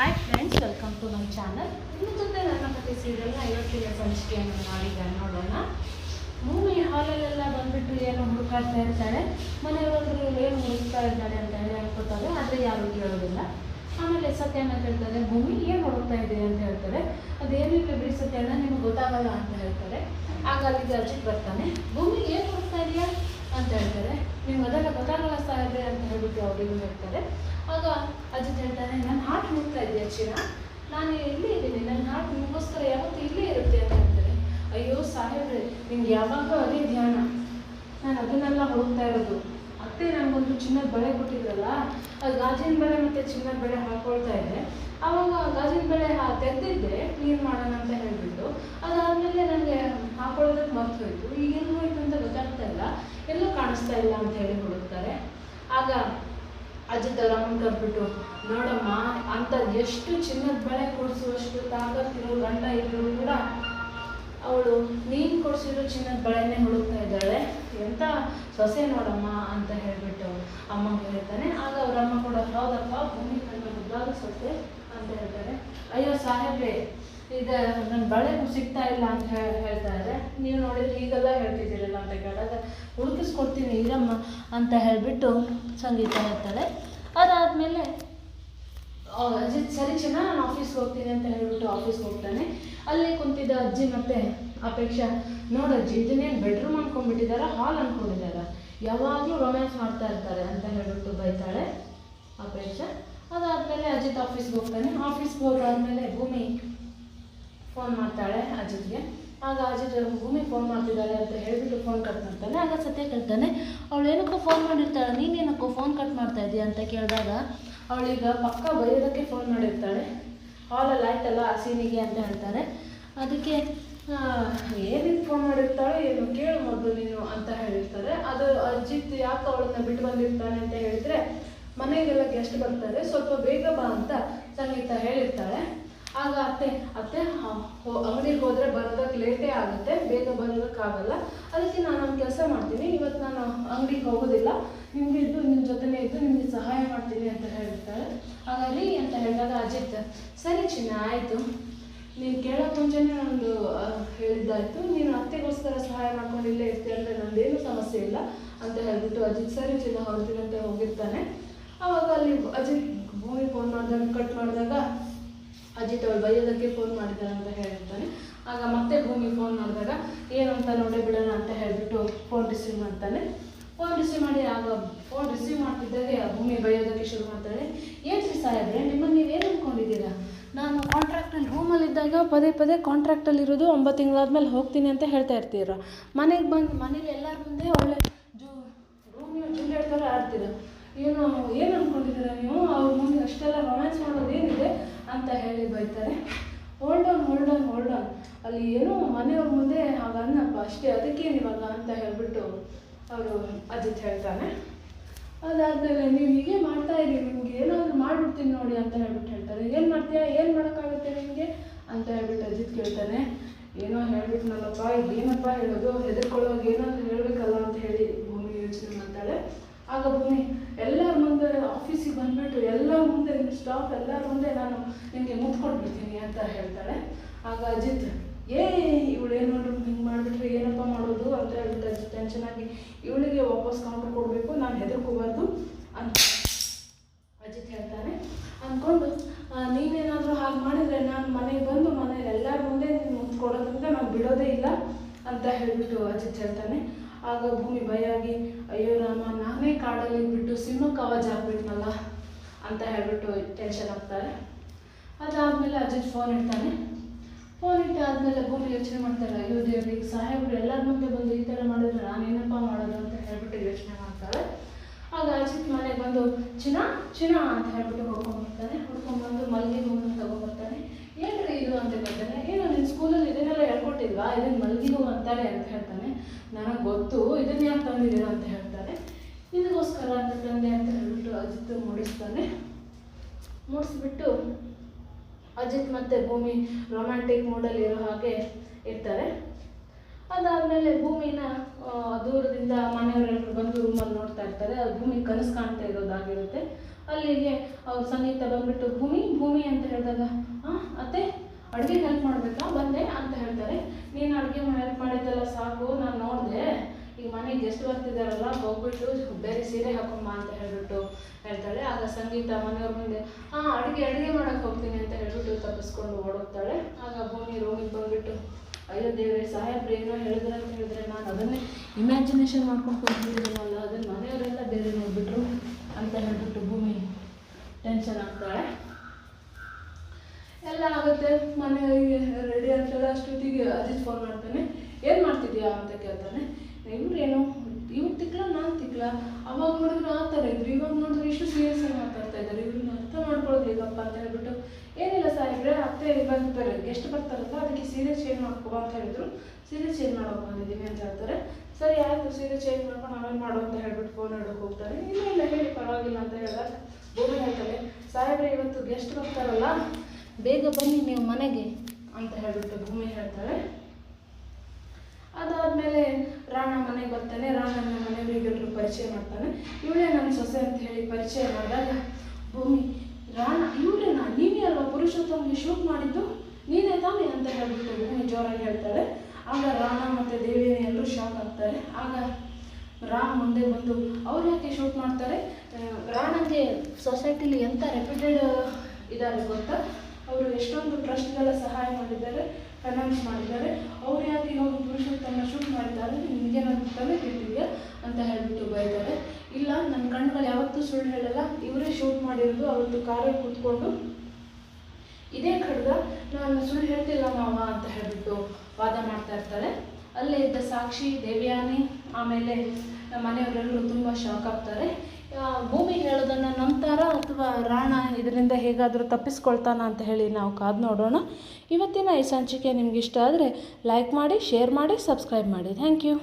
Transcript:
Hi friends welcome to ನಮ್ಮ channel ಇನ್ನು ಜೊತೆ ನನ್ನ ಕತೆ ಸೀರಿಯಲ್ನ ಐವತ್ತಿನ ಸಂಚಿಕೆಯನ್ನು ನಾವೀಗ ನೋಡೋಣ. ಮೂವಿ ಹಾಲಲ್ಲೆಲ್ಲ ಬಂದುಬಿಟ್ಟು ಏನು ಹುಡುಕಾಡ್ತಾ ಇರ್ತಾಳೆ ಮನೆಯವರಂದ್ರು ಏನು ಹುಡುಕ್ತಾ ಇದ್ದಾಳೆ ಅಂತ ಹೇಳಿ ಅನ್ಕೋತಾರೆ ಆದರೆ ಯಾರು ಕೇಳೋದಿಲ್ಲ. ಆಮೇಲೆ ಸತ್ಯನ ಕೇಳ್ತಾರೆ, ಭೂಮಿ ಏನು ಹುಡುಕ್ತಾ ಇದೆ ಅಂತ ಹೇಳ್ತಾರೆ. ಅದೇನಿಲ್ಲ ಬಿಡಿ ಸತ್ಯನ ನಿಮ್ಗೆ ಗೊತ್ತಾಗಲ್ಲ ಅಂತ ಹೇಳ್ತಾರೆ. ಆಗ ಅಲ್ಲಿಗೆ ಬರ್ತಾನೆ, ಭೂಮಿ ಏನು ಹುಡುಕ್ತಾ ಇದೆಯಾ? ಅಂತ ಹೇಳ್ತಾರೆ. ನೀವು ಅದೆಲ್ಲ ಗೊತ್ತಾಗಲ್ಲ ಸಾಹೇಬ್ರೆ ಅಂತ ಹೇಳ್ಬಿಟ್ಟು ಅವರಿಗೂ ಹೇಳ್ತಾರೆ. ಆಗ ಅಜಿತ್ ಹೇಳ್ತಾನೆ, ನನ್ನ ಹಾಟ್ ಮುಗ್ತಾ ಇದೆಯಾ ಚಿರ ನಾನು ಇಲ್ಲೇ ಇದ್ದೀನಿ? ನನ್ನ ಹಾರ್ಟ್ ನಿಮಗೋಸ್ಕರ ಯಾವತ್ತೂ ಇಲ್ಲೇ ಇರುತ್ತೆ ಅಂತ ಹೇಳ್ತಾರೆ. ಅಯ್ಯೋ ಸಾಹೇಬ್ರೆ ನಿಮ್ಗೆ ಯಾವಾಗ ಅದೇ ಧ್ಯಾನ. ನಾನು ಅದನ್ನೆಲ್ಲ ಹೋಗ್ತಾ ಇರೋದು. ಅತ್ತೆ ನನಗೊಂದು ಚಿನ್ನದ ಬಳೆ ಕೊಟ್ಟಿದ್ರಲ್ಲ ಆ ಗಾಜಿನ ಬಳೆ ಮತ್ತು ಚಿನ್ನದ ಬಳೆ ಹಾಕೊಳ್ತಾ ಇದ್ದೆ ಆವಾಗ ಗಾಜಿನ ಬಳೆ ಹಾ, ತೆಗೆದಿದ್ದೆ, ಕ್ಲೀನ್ ಮಾಡೋಣ ಅಂತ ಹೇಳ್ಬಿಟ್ಟು ಅದಾದಮೇಲೆ ನನಗೆ ಹಾಕೊಳ್ಳೋದಕ್ಕೆ ಮರ್ತು ಹೋಯ್ತು ಈಗ ಏನು ಹೋಯ್ತು ಅಂತ ಗೊತ್ತಾಗ್ತಾ ಇಲ್ಲ. ಕಾಣಿಸ್ತಾ ಇಲ್ಲ ಅಂತ ಹೇಳಿ ಹುಡುಕ್ತಾರೆ. ಆಗ ಅಜಿತ್ ಅವ್ರ ಅಮ್ಮನ ಕರ್ಬಿಟ್ಟು ನೋಡಮ್ಮ, ಅಂತ ಎಷ್ಟು ಚಿನ್ನದ ಬಳೆ ಕೊಡಿಸುವಷ್ಟು ತಾಕತ್ತಿರೋ ಗಂಡ ಇದ್ರು ಕೂಡ ಅವಳು ನೀನು ಕೊಡಿಸಿರೋ ಚಿನ್ನದ ಬಳೆನೇ ಹುಡುಕ್ತಾ ಇದ್ದಾಳೆ. ಎಂತ ಸೊಸೆ ನೋಡಮ್ಮ ಅಂತ ಹೇಳ್ಬಿಟ್ಟು ಅಮ್ಮ ಹೇಳ್ತಾನೆ. ಆಗ ಅವ್ರ ಅಮ್ಮ ಕೂಡ, ಹೌದಪ್ಪ ಭೂಮಿ ಕಂಡ ಮುದ್ದಾದ ಸೊಸೆ ಅಂತ ಹೇಳ್ತಾರೆ. ಅಯ್ಯೋ ಸಾಹೇಬ್ರೆ, ಇದು ನನ್ನ ಬಳೆ ಸಿಗ್ತಾ ಇಲ್ಲ ಅಂತ ಹೇಳ್ತಾರೆ. ನೀವು ನೋಡಿದ್ರೆ ಈಗೆಲ್ಲ ಹೇಳ್ತಿದ್ದೀರಲ್ಲ ಅಂತ ಕೇಳಿದಾಗ ಹುಡುಕಿಸ್ಕೊಡ್ತೀನಿ, ಇರಮ್ಮ ಅಂತ ಹೇಳಿಬಿಟ್ಟು ಸಂಗೀತ ಹೇಳ್ತಾಳೆ. ಅದಾದಮೇಲೆ ಅಜಿತ್ ಸರಿ ಚೆನ್ನ ನಾನು ಆಫೀಸ್ಗೆ ಹೋಗ್ತೀನಿ ಅಂತ ಹೇಳಿಬಿಟ್ಟು ಆಫೀಸ್ಗೆ ಹೋಗ್ತಾನೆ. ಅಲ್ಲಿ ಕುಂತಿದ್ದ ಅಜ್ಜಿ ಮತ್ತೆ ಅಪೇಕ್ಷಾ. ನೋಡಜ್ಜಿ ಇದನ್ನೇನು ಬೆಡ್ರೂಮ್ ಅನ್ಕೊಂಡ್ಬಿಟ್ಟಿದಾರ ಹಾಲ್ ಅನ್ಕೊಂಡಿದಾರ. ಯಾವಾಗಲೂ ರೊಮ್ಯಾನ್ಸ್ ಮಾಡ್ತಾ ಇರ್ತಾರೆ ಅಂತ ಹೇಳಿಬಿಟ್ಟು ಬೈತಾಳೆ ಅಪೇಕ್ಷಾ. ಅದಾದಮೇಲೆ ಅಜಿತ್ ಆಫೀಸ್ಗೆ ಹೋಗ್ತಾನೆ. ಆಫೀಸ್ಗೆ ಹೋಗಾದ್ಮೇಲೆ ಭೂಮಿ ಫೋನ್ ಮಾಡ್ತಾಳೆ ಅಜಿತ್ಗೆ. ಆಗ ಅಜಿತ್ ಭೂಮಿ ಫೋನ್ ಮಾಡ್ತಿದ್ದಾಳೆ ಅಂತ ಹೇಳಿಬಿಟ್ಟು ಫೋನ್ ಕಟ್ ಮಾಡ್ತಾನೆ. ಆಗ ಸತ್ಯ ಕೇಳ್ತಾನೆ ಅವಳು ಏನಕ್ಕೋ ಫೋನ್ ಮಾಡಿರ್ತಾಳೆ, ನೀನೇನಕ್ಕೋ ಫೋನ್ ಕಟ್ ಮಾಡ್ತಾ ಇದೀಯ? ಅಂತ ಕೇಳಿದಾಗ, ಅವಳೀಗ ಪಕ್ಕ ಬೈಯೋದಕ್ಕೆ ಫೋನ್ ಮಾಡಿರ್ತಾಳೆ. ಹಾಲಲ್ಲಿ ಆಯ್ತಲ್ಲ ಆ ಸೀನಿಗೆ ಅಂತ ಹೇಳ್ತಾರೆ ಅದಕ್ಕೆ ಏನಕ್ಕೆ ಫೋನ್ ಮಾಡಿರ್ತಾಳೆ, ಏನು ಕೇಳು ಮೊದಲು ನೀನು ಅಂತ ಹೇಳಿರ್ತಾರೆ. ಅದು ಅಜಿತ್ ಯಾಕೆ ಅವಳನ್ನ ಬಿಟ್ಟು ಬಂದಿರ್ತಾನೆ ಅಂತ ಹೇಳಿದ್ರೆ, ಮನೆಗೆಲ್ಲ ಗೆಸ್ಟ್ ಬರ್ತಾರೆ. ಸ್ವಲ್ಪ ಬೇಗ ಬಾ ಅಂತ ಸಂಗೀತ ಹೇಳಿರ್ತಾಳೆ. ಆಗ ಅತ್ತೆ ಅತ್ತೆ ಅಂಗಡಿಗೆ ಹೋದರೆ ಬರೋದಕ್ಕೆ ಲೇಟೇ ಆಗುತ್ತೆ, ಬೇಗ ಬರೋದಕ್ಕಾಗಲ್ಲ. ಅದಕ್ಕೆ ನಾನು ಒಂದು ಕೆಲಸ ಮಾಡ್ತೀನಿ. ಇವತ್ತು ನಾನು ಅಂಗಡಿಗೆ ಹೋಗೋದಿಲ್ಲ. ನಿಮಗೆ ಇದ್ದು ನಿಮ್ಮ ಜೊತೆನೇ ಇದ್ದು ನಿಮಗೆ ಸಹಾಯ ಮಾಡ್ತೀನಿ ಅಂತ ಹೇಳ್ತಾರೆ. ಹಾಗಾಗಿ ಅಂತ ಹೇಳಿದಾಗ ಅಜಿತ್, ಸರಿ ಚಿನ್ನ, ಆಯಿತು. ನೀನು ಕೇಳೋ ಮುಂಚೆನೇ ಒಂದು ಹೇಳಿದ್ದಾಯ್ತು. ನೀನು ಅತ್ತೆಗೋಸ್ಕರ ಸಹಾಯ ಮಾಡ್ಕೊಂಡು ಇಲ್ಲೇ ಇರ್ತೀಯ ಅಂದರೆ ನಂದೇನು ಸಮಸ್ಯೆ ಇಲ್ಲ ಅಂತ ಹೇಳ್ಬಿಟ್ಟು ಅಜಿತ್, ಸರಿ ಚಿನ್ನ, ಹೊರಡ್ತೀನಿ ಅಂತ ಹೋಗಿರ್ತಾನೆ. ಆವಾಗ ಅಲ್ಲಿ ಅಜಿತ್ ಭೂಮಿ ಫೋನ್ ಮಾಡಿದಾಗ ಕಟ್ ಮಾಡಿದಾಗ ಅಜಿತ್ ಅವಳು ಬೈಯೋದಕ್ಕೆ ಫೋನ್ ಮಾಡಿದ್ದಾರೆ ಅಂತ ಹೇಳಿರ್ತಾನೆ ಆಗ ಮತ್ತೆ ಭೂಮಿ ಫೋನ್ ಮಾಡಿದಾಗ ಏನು ಅಂತ ನೋಡೇ ಬಿಡೋಣ ಅಂತ ಹೇಳಿಬಿಟ್ಟು ಫೋನ್ ರಿಸೀವ್ ಮಾಡ್ತಾನೆ. ಫೋನ್ ರಿಸೀವ್ ಮಾಡಿ ಆಗ ಫೋನ್ ರಿಸೀವ್ ಮಾಡ್ತಿದ್ದಾಗೆ ಭೂಮಿ ಬೈಯೋದಕ್ಕೆ ಶುರು ಮಾಡ್ತಾಳೆ. ಏನು ರೀ ಸಾಹೇಬ್ರೆ, ನಿಮ್ಮನ್ನು ನೀವೇನು ಅಂದ್ಕೊಂಡಿದ್ದೀರಾ ನಾನು ಕಾಂಟ್ರಾಕ್ಟಲ್ಲಿ ರೂಮಲ್ಲಿದ್ದಾಗ ಪದೇ ಪದೇ ಕಾಂಟ್ರಾಕ್ಟಲ್ಲಿ ಇರೋದು ಒಂಬತ್ತು ತಿಂಗಳಾದ್ಮೇಲೆ ಹೋಗ್ತೀನಿ ಅಂತ ಹೇಳ್ತಾ ಇರ್ತೀರ? ಮನೆಗೆ ಬಂದು, ಮನೇಲಿ ಎಲ್ಲರ ಮುಂದೆ ಒಳ್ಳೆ ಜೂ ರೂಮಿ ಜೂಲಿಯರ್ ಥರ ಆಡ್ತೀರ? ಏನು ಏನು ಅಂದ್ಕೊಂಡಿದ್ದೀರಾ ನೀವು? ಅವ್ರ ಮುಂದೆ ಅಷ್ಟೆಲ್ಲ ರೊಮ್ಯಾನ್ಸ್ ಮಾಡೋದು ಏನಿದೆ? ಅಂತ ಹೇಳಿ ಬೈತಾರೆ. Hold on hold on hold on ಅಲ್ಲಿ ಏನೋ ಮನೆಯವ್ರ ಮುಂದೆ ಹಾಗನ್ನಪ್ಪ ಅಷ್ಟೇ ಅದಕ್ಕೇನು ಇವಾಗ ಅಂತ ಹೇಳಿಬಿಟ್ಟು ಅವರು ಅಜಿತ್ ಹೇಳ್ತಾನೆ. ಅದಾದಮೇಲೆ ನೀವು ಹೀಗೆ ಮಾಡ್ತಾ ಇರಿ, ನಿಮ್ಗೆ ಏನಾದರೂ ಮಾಡಿಬಿಡ್ತೀನಿ ನೋಡಿ ಅಂತ ಹೇಳ್ಬಿಟ್ಟು ಹೇಳ್ತಾರೆ. ಏನು ಮಾಡ್ತೀಯಾ, ಏನು ಮಾಡೋಕ್ಕಾಗುತ್ತೆ ನಿಮಗೆ ಅಂತ ಹೇಳ್ಬಿಟ್ಟು ಅಜಿತ್ ಕೇಳ್ತಾನೆ. ಏನೋ ಹೇಳ್ಬಿಟ್ನಲ್ಲಪ್ಪ ಏನಪ್ಪ ಹೇಳೋದು? ಹೆದರ್ಕೊಳ್ಳೋವಾಗ ಏನಾದರೂ ಹೇಳಬೇಕಲ್ಲ ಅಂತ ಹೇಳಿ ಭೂಮಿ ಯೋಚನೆ ಮಾಡ್ತಾಳೆ. ಆಗ ಭೂಮಿ, ಎಲ್ಲರ ಮುಂದೆ ಆಫೀಸಿಗೆ ಬಂದ್ಬಿಟ್ಟು ಎಲ್ಲರ ಮುಂದೆ ನಿಮ್ಮ ಸ್ಟಾಫ್ ಎಲ್ಲರ ಮುಂದೆ ನಾನು ನಿಮಗೆ ಮುತ್ಕೊಟ್ಬಿಡ್ತೀನಿ ಅಂತ ಹೇಳ್ತಾಳೆ. ಆಗ ಅಜಿತ್ ಏ ಇವಳು ಏನು ಹಿಂಗೆ ಮಾಡಿಬಿಟ್ರೆ ಏನಪ್ಪ ಮಾಡೋದು? ಅಂತ ಅಜಿತ್ ಟೆನ್ಷನ್ ಆಗಿ, ಇವಳಿಗೆ ವಾಪಸ್ ಕೌಂಟರ್ ಕೊಡಬೇಕು, ನಾನು ಹೆದರ್ಕೋಬಾರ್ದು ಅಂತ ಅಜಿತ್ ಹೇಳ್ತಾನೆ ಅಂದ್ಕೊಂಡು ನೀನೇನಾದರೂ ಹಾಗೆ ಮಾಡಿದರೆ ನಾನು ಮನೆಗೆ ಬಂದು ಮನೇಲಿ ಎಲ್ಲರ ಮುಂದೆ ನೀನು ಮುಂದೆ ನಾನು ಬಿಡೋದೇ ಇಲ್ಲ. ಅಂತ ಹೇಳಿಬಿಟ್ಟು ಅಜಿತ್ ಹೇಳ್ತಾನೆ. ಆಗ ಭೂಮಿ ಭಯಾಗಿ ಅಯ್ಯೋ ರಾಮ, ನಾನೇ ಕಾಡಲ್ಲಿ ಬಿಟ್ಟು ಸಿಂಹ ಆವಾಜ್ ಆಗ್ಬಿಟ್ನಲ್ಲ ಅಂತ ಹೇಳ್ಬಿಟ್ಟು ಟೆನ್ಷನ್ ಆಗ್ತಾರೆ. ಅದಾದಮೇಲೆ ಅಜಿತ್ ಫೋನ್ ಇಡ್ತಾನೆ. ಫೋನ್ ಇಟ್ಟು ಆದಮೇಲೆ ಭೂಮಿ ಯೋಚನೆ ಮಾಡ್ತಾರೆ, ಅಯ್ಯೋ ದೇವ್ರಿಗೆ ಸಾಹೇಬ್ರು ಎಲ್ಲರ ಮುಂದೆ ಬಂದು ಈ ಥರ ಮಾಡಿದ್ರೆ ನಾನೇನಪ್ಪ ಮಾಡೋದು? ಅಂತ ಹೇಳ್ಬಿಟ್ಟು ಯೋಚನೆ ಮಾಡ್ತಾರೆ. ಆಗ ಅಜಿತ್ ಮನೆಗೆ ಬಂದು, ಚಿನ್ನ ಚಿನ್ನ ಅಂತ ಹೇಳ್ಬಿಟ್ಟು ಹುಡ್ಕೊಂಡ್ಬರ್ತಾನೆ ಹುಡ್ಕೊಂಡ್ಬಂದು ಮಲ್ಲಿಗೆ ಹೂವನ್ನು ತಗೊಂಡ್ಬರ್ತಾನೆ ಏನ್ರಿ ಇದು ಅಂತ ಕೇಳ್ತಾನೆ? ಏನು ನಿನ್ನ ಸ್ಕೂಲಲ್ಲಿ ಇದನ್ನೆಲ್ಲ ಹೇಳ್ಕೊಟ್ಟಿಲ್ವಾ? ಇದನ್ನು ಮಲಗಿದು ಅಂತಾರೆ ಅಂತ ಹೇಳ್ತಾನೆ. ನನಗೆ ಗೊತ್ತು ಇದನ್ನ ಯಾಕೆ ತಂದಿದ್ದೀರ ಅಂತ ಹೇಳ್ತಾನೆ. ಇದಕ್ಕೋಸ್ಕರ ಅಂತ ತಂದೆ ಅಂತ ಹೇಳ್ಬಿಟ್ಟು ಅಜಿತ್ ಮೂಡಿಸ್ತಾನೆ. ಮೂಡಿಸ್ಬಿಟ್ಟು ಅಜಿತ್ ಮತ್ತು ಭೂಮಿ ರೊಮ್ಯಾಂಟಿಕ್ ಮೂಡಲ್ಲಿರೋ ಹಾಗೆ ಇರ್ತಾರೆ. ಅದಾದಮೇಲೆ ಭೂಮಿನ ದೂರದಿಂದ ಮನೆಯವರೆಲ್ಲರೂ ಬಂದು ರೂಮಲ್ಲಿ ನೋಡ್ತಾ ಇರ್ತಾರೆ. ಅದು ಭೂಮಿ ಕನಸು ಕಾಣ್ತಾ ಇರೋದಾಗಿರುತ್ತೆ ಅಲ್ಲಿಗೆ ಅವ್ರ ಸಂಗೀತ ಬಂದ್ಬಿಟ್ಟು, ಭೂಮಿ ಭೂಮಿ ಅಂತ ಹೇಳಿದಾಗ ಹಾಂ ಅತ್ತೆ ಅಡುಗೆ ಹೆಲ್ಪ್ ಮಾಡಬೇಕಾ? ಬಂದೆ ಅಂತ ಹೇಳ್ತಾರೆ. ನೀನು ಅಡುಗೆ ಹೆಲ್ಪ್ ಮಾಡಿದ್ದೆಲ್ಲ ಸಾಕು. ನಾನು ನೋಡಿದೆ. ಈಗ ಮನೆಗೆ ಗೆಸ್ಟ್ ಬರ್ತಿದ್ದಾರಲ್ಲ ಹೋಗ್ಬಿಟ್ಟು ಬೇರೆ ಸೀರೆ ಹಾಕೊಂಬ ಅಂತ ಹೇಳ್ಬಿಟ್ಟು ಹೇಳ್ತಾಳೆ. ಆಗ ಸಂಗೀತ ಮನೆಯವ್ರ ಮುಂದೆ ಹಾಂ ಅಡುಗೆ ಅಡುಗೆ ಮಾಡೋಕೆ ಹೋಗ್ತೀನಿ ಅಂತ ಹೇಳ್ಬಿಟ್ಟು ತಪ್ಪಿಸ್ಕೊಂಡು ಓಡೋಗ್ತಾಳೆ. ಆಗ ಭೂಮಿ ರೂಮಿಗೆ ಬಂದ್ಬಿಟ್ಟು ಅಯ್ಯೋ ದೇವ್ರೆ, ಸಾಹೇಬ್ರು, ಏನೋ ಹೇಳಿದ್ರೆ ಅಂತ ಹೇಳಿದ್ರೆ ನಾನು ಅದನ್ನೇ ಇಮ್ಯಾಜಿನೇಷನ್ ಮಾಡ್ಕೊಂಡು ಕೂತಿದ್ದೀನಲ್ಲ ಅದನ್ನು ಮನೆಯವರೆಲ್ಲ ಬೇರೆ ನೋಡಿಬಿಟ್ರು ಅಂತ ಹೇಳ್ಬಿಟ್ಟು ಭೂಮಿ ಟೆನ್ಷನ್ ಆಗ್ತಾಳೆ. ಎಲ್ಲ ಆಗುತ್ತೆ ಮನೆ ರೆಡಿ ಆಗ್ತಾಳೆ, ಅಷ್ಟೊತ್ತಿಗೆ ಅಜಿತ್ ಫೋನ್ ಮಾಡ್ತಾನೆ. ಏನು ಮಾಡ್ತಿದ್ಯಾ ಅಂತ ಕೇಳ್ತಾನೆ. ಇವ್ರೇನು, ಇವ್ರು ತಿಕ್ಲ ನಾನು ತಿಕ್ಲ ಅವಾಗ ನೋಡಿದ್ರೆ ಆ ಥರ ಇದ್ರು. ಇವಾಗ ನೋಡಿದ್ರೆ ಇಷ್ಟು ಸೀರಿಯಸ್ ಆಗಿ ಮಾತಾಡ್ತಾ ಇದ್ದಾರೆ. ಇವ್ರನ್ನ ಅರ್ಥ ಮಾಡ್ಕೊಳ್ಳೋದು ಹೇಗಪ್ಪ ಅಂತ ಹೇಳ್ಬಿಟ್ಟು ಏನಿಲ್ಲ ಸಾಹೇಬ್ರೆ ಅತ್ತೆ ಬರ್ತಾರೆ ಗೆಸ್ಟ್ ಬರ್ತಾರಲ್ಲ, ಅದಕ್ಕೆ ಸೀರೆ ಚೇಂಜ್ ಮಾಡ್ಕೋ ಅಂತ ಹೇಳಿದ್ರು. ಸೀರೆ ಚೇಂಜ್ ಮಾಡೋಕೆ ಬಂದಿದ್ದೀವಿ ಅಂತ ಹೇಳ್ತಾರೆ. ಸರಿ, ಆಯಿತು, ಸೀರೆ ಚೇಂಜ್ ಮಾಡ್ಕೊಂಡು ಆಮೇಲೆ ಮಾಡು ಅಂತ ಹೇಳ್ಬಿಟ್ಟು ಫೋನ್ ಹಿಡೋಕೆ ಹೋಗ್ತಾರೆ. ಇಲ್ಲ ಇಲ್ಲ, ಹೇಳಿ, ಪರವಾಗಿಲ್ಲ ಅಂತ ಹೇಳಿದಾಗ ಭೂಮಿ ಹೇಳ್ತಾರೆ. ಸಾಹೇಬ್ರೆ, ಇವತ್ತು ಗೆಸ್ಟ್ ಬರ್ತಾರಲ್ಲ, ಬೇಗ ಬನ್ನಿ ನೀವು ಮನೆಗೆ ಅಂತ ಹೇಳ್ಬಿಟ್ಟು ಭೂಮಿ ಹೇಳ್ತಾರೆ. ಅದಾದಮೇಲೆ ರಾಣ ಮನೆಗೆ ಬರ್ತಾನೆ. ರಾಣನ ಮನೆಯವರಿಗೆಲ್ಲರೂ ಪರಿಚಯ ಮಾಡ್ತಾನೆ. ಇವಳೇ ನನ್ನ ಸೊಸೆ ಅಂತ ಹೇಳಿ ಪರಿಚಯ ಮಾಡಿದಾಗ, ಭೂಮಿ, ರಾಣ ಅಲ್ವಾ ಪುರುಷೋತ್ತಮ್ಗೆ ಶೂಟ್ ಮಾಡಿದ್ದು ನೀನೇ ತಾನೇ ಅಂತ ಹೇಳ್ಬಿಟ್ಟು ಭೂಮಿ ಜೋರಾಗಿ ಹೇಳ್ತಾಳೆ. ಆಗ ರಾಮ ಮತ್ತು ದೇವಿನಿ ಎಲ್ಲರೂ ಶಾಕ್ ಆಗ್ತಾರೆ. ಆಗ ರಾಮ್ ಮುಂದೆ ಬಂದು ಅವ್ರು ಯಾಕೆ ಶೂಟ್ ಮಾಡ್ತಾರೆ? ರಾಣಂಗೆ ಸೊಸೈಟಿಲಿ ಎಂಥ ರೆಪ್ಯೂಟೆಡ್ ಇದ್ದಾರೆ ಗೊತ್ತಾ? ಅವರು ಎಷ್ಟೊಂದು ಟ್ರಸ್ಟ್ಗಳ ಸಹಾಯ ಮಾಡಿದ್ದಾರೆ ಫೈನಾನ್ಸ್ ಮಾಡಿದ್ದಾರೆ. ಅವ್ರು ಯಾಕೆ ಹೋಗಿ ಪುರುಷೋತ್ತಮ ಶೂಟ್ ಮಾಡಿದ್ದಾರೆ ನಿಮಗೇನಾದ್ರು ತಲೆ ಕೆಟ್ಟಿದೆಯಾ ಅಂತ ಹೇಳ್ಬಿಟ್ಟು ಬೈತಾರೆ. ಇಲ್ಲ ನನ್ನ ಕಣ್ಗಳು ಯಾವತ್ತೂ ಸುಳ್ಳು ಹೇಳಲ್ಲ. ಇವರೇ ಶೂಟ್ ಮಾಡಿರೋದು ಅವತ್ತು ಕಾರಲ್ಲಿ ಕೂತ್ಕೊಂಡು. ಇದೇ ಖಡ್ಗ ನಾನು ಸುಳ್ಳು ಹೇಳ್ತಿಲ್ಲ ಮಾವ ಅಂತ ಹೇಳಿಬಿಟ್ಟು ವಾದ ಮಾಡ್ತಾ ಇರ್ತಾಳೆ. ಅಲ್ಲೇ ಇದ್ದ ಸಾಕ್ಷಿ ದೇವ್ಯಾನಿ, ಆಮೇಲೆ ನಮ್ಮ ಮನೆಯವರೆಲ್ಲರೂ ತುಂಬ ಶಾಕ್ ಆಗ್ತಾರೆ. ಭೂಮಿ ಹೇಳೋದನ್ನು ನಂಬ್ತಾರ ಅಥವಾ ರಾಣ ಇದರಿಂದ ಹೇಗಾದರೂ ತಪ್ಪಿಸ್ಕೊಳ್ತಾನ ಅಂತ ಹೇಳಿ ನಾವು ಕಾದು ನೋಡೋಣ. ಇವತ್ತಿನ ಈ ಸಂಚಿಕೆ ನಿಮ್ಗೆ ಇಷ್ಟ ಆದರೆ ಲೈಕ್ ಮಾಡಿ ಶೇರ್ ಮಾಡಿ ಸಬ್ಸ್ಕ್ರೈಬ್ ಮಾಡಿ. Thank you